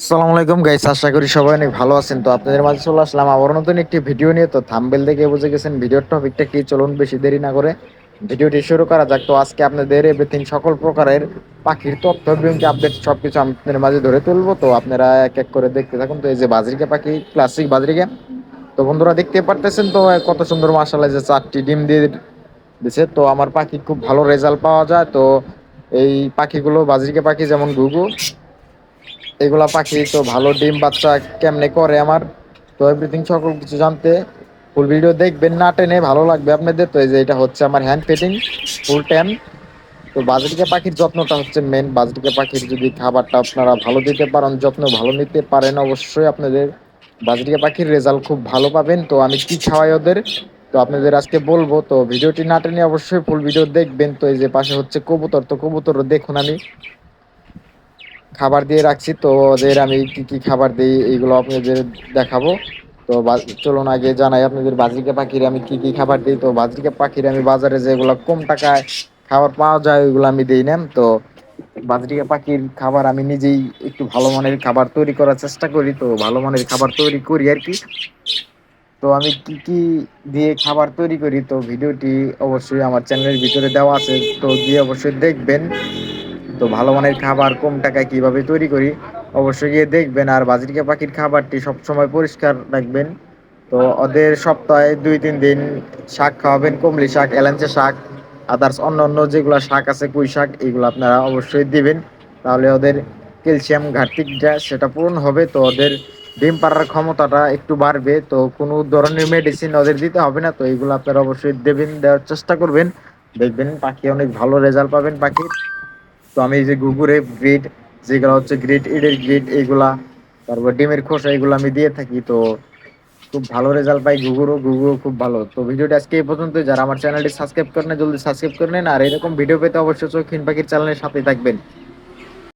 আসসালামু আলাইকুম গাইস আশা করি সবাই অনেক ভালো আছেন। তো আপনাদের মাঝে চলে আসলাম আবার নতুন একটি ভিডিও নিয়ে। তো থাম্বেল দেখে বুঝে গেছেন ভিডিওর টপিকটা কি, চলুন বেশি দেরি না করে ভিডিওটি শুরু করা যাক। তো আজকে আপনাদের এভরিথিং সকল প্রকারের পাখির তথ্য এবং আপডেট সবকিছু আপনাদের মাঝে ধরে তুলবো। তো আপনারা এক এক করে দেখতে থাকুন। তো এই যে বাজরিকা পাখি ক্লাসিক বাজরিকা তো বন্ধুরা দেখতে পারতেছেন তো, কত সুন্দর মাসাল্লাহ যে চারটি ডিম দিয়ে দিছে। তো আমার পাখি খুব ভালো রেজাল্ট পাওয়া যায়। তো এই পাখিগুলো বাজরিকা পাখি, যেমন ঘুঘু এগুলা পাখি তো ভালো ডিম বাচ্চা কেমনে করে আমার? তো এভরিথিং সকল কিছু জানতে ফুল ভিডিও দেখবেন, না টেনে ভালো লাগবে আপনাদের। তো এই যে এটা হচ্ছে আমার হ্যান্ড ফিটিং ফুল টাইম তো বাজরিকা পাখির যত্নটা হচ্ছে মেন বাজরিকা পাখির যদি খাবারটা আপনারা ভালো দিতে পারেন, যত্ন ভালো নিতে পারেন, অবশ্যই আপনাদের বাজরিকা পাখির রেজাল্ট খুব ভালো পাবেন। তো আমি কি খাওয়াই ওদের? তো আপনাদের আজকে বলব, তো ভিডিওটি না টেনে অবশ্যই ফুল ভিডিও দেখবেন। তো এই যে পাশে হচ্ছে কবুতর, তো কবুতর দেখুন আমি। খাবার দিয়ে রাখছি, তো ওদের আমি কি কি খাবার দিই এইগুলো আপনাদের দেখাবো। তো চলুন আগে জানাই আপনাদের বাজরিকা পাখির আমি কি কি খাবার দিই। তো বাজরিকা পাখির আমি বাজারে যেগুলো কম টাকায় খাবার পাওয়া যায়, ওইগুলো আমি দিই না। তো বাজরিকা পাখির খাবার আমি নিজেই একটু ভালো মানের খাবার তৈরি করার চেষ্টা করি, তো ভালো মানের খাবার তৈরি করি আর কি। তো আমি কি কি দিয়ে খাবার তৈরি করি, তো ভিডিওটি অবশ্যই আমার চ্যানেলের ভিতরে দেওয়া আছে, তো গিয়ে অবশ্যই দেখবেন। তো ভালো মানের খাবার কম টাকায় কীভাবে তৈরি করি? অবশ্যই গিয়ে দেখবেন আর বাজরিকা পাখির খাবারটি সবসময় পরিষ্কার রাখবেন। তো ওদের সপ্তাহে দুই, তিন দিন শাক খাওয়াবেন, কমলি শাক এলাঞ্চে শাক আদার্স অন্য অন্য যেগুলো শাক আছে কুই শাক, এগুলো আপনারা অবশ্যই দিবেন। তাহলে ওদের ক্যালসিয়াম ঘাটতিটা সেটা পূরণ হবে, তো ওদের ডিম পাড়ার ক্ষমতাটা একটু বাড়বে। তো কোনো ধরনের মেডিসিন ওদের দিতে হবে না, তো এগুলো আপনারা অবশ্যই দেবেন, দেওয়ার চেষ্টা করবেন। দেখবেন পাখি অনেক ভালো রেজাল্ট পাবেন পাখির। তো আমি এই যে গুগুরে গ্রিড যেগুলো হচ্ছে গ্রিড ইডের গ্রিড এইগুলা, তারপর ডিমের খোসা এগুলো আমি দিয়ে থাকি, তো খুব ভালো রেজাল্ট পাই গুগুরও গুগুরও খুব ভালো। তো ভিডিওটি আজকে এই পর্যন্ত যারা আমার চ্যানেলটি সাবস্ক্রাইব করেন জলদি সাবস্ক্রাইব করে নেন। আর এরকম ভিডিও পেতে অবশ্যই চোখিন পাখির চ্যানেলের সাথে থাকবেন।